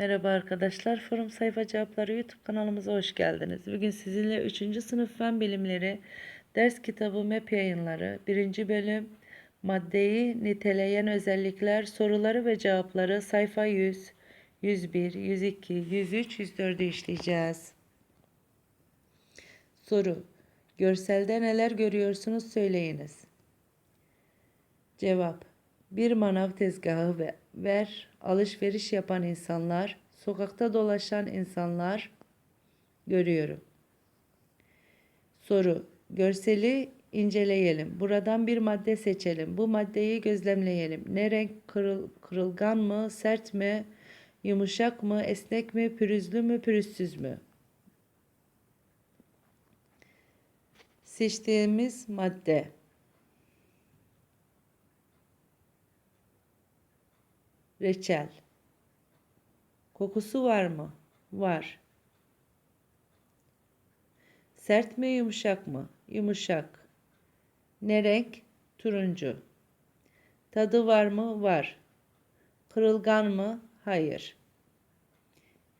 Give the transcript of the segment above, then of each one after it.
Merhaba arkadaşlar. Forum Sayfa Cevapları YouTube kanalımıza hoş geldiniz. Bugün sizinle 3. sınıf fen bilimleri ders kitabı MEP yayınları 1. bölüm maddeyi niteleyen özellikler soruları ve cevapları sayfa 100, 101, 102, 103, 104'ü işleyeceğiz. Soru. Görselde neler görüyorsunuz söyleyiniz. Cevap. Bir manav tezgahı ve ver, alışveriş yapan insanlar, sokakta dolaşan insanlar görüyorum. Soru. Görseli inceleyelim. Buradan bir madde seçelim. Bu maddeyi gözlemleyelim. Ne renk kırıl, kırılgan mı, sert mi, yumuşak mı, esnek mi, pürüzlü mü, pürüzsüz mü? Seçtiğimiz madde. Reçel. Kokusu var mı? Var. Sert mi yumuşak mı? Yumuşak. Ne renk? Turuncu. Tadı var mı? Var. Kırılgan mı? Hayır.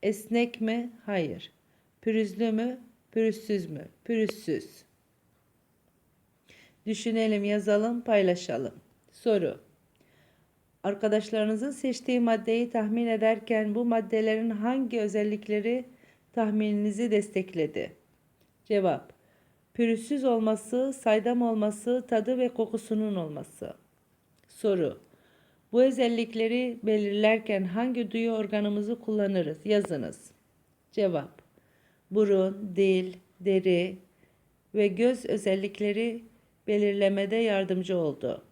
Esnek mi? Hayır. Pürüzlü mü? Pürüzsüz mü? Pürüzsüz. Düşünelim, yazalım, paylaşalım. Soru. Arkadaşlarınızın seçtiği maddeyi tahmin ederken bu maddelerin hangi özellikleri tahmininizi destekledi? Cevap. Pürüzsüz olması, saydam olması, tadı ve kokusunun olması. Soru. Bu özellikleri belirlerken hangi duyu organımızı kullanırız? Yazınız. Cevap. Burun, dil, deri ve göz özellikleri belirlemede yardımcı oldu.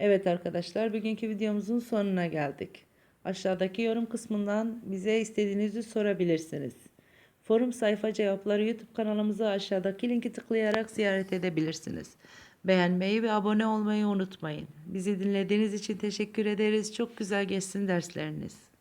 Evet arkadaşlar bugünkü videomuzun sonuna geldik. Aşağıdaki yorum kısmından bize istediğinizi sorabilirsiniz. Forum sayfa cevapları YouTube kanalımıza aşağıdaki linki tıklayarak ziyaret edebilirsiniz. Beğenmeyi ve abone olmayı unutmayın. Bizi dinlediğiniz için teşekkür ederiz. Çok güzel geçsin dersleriniz.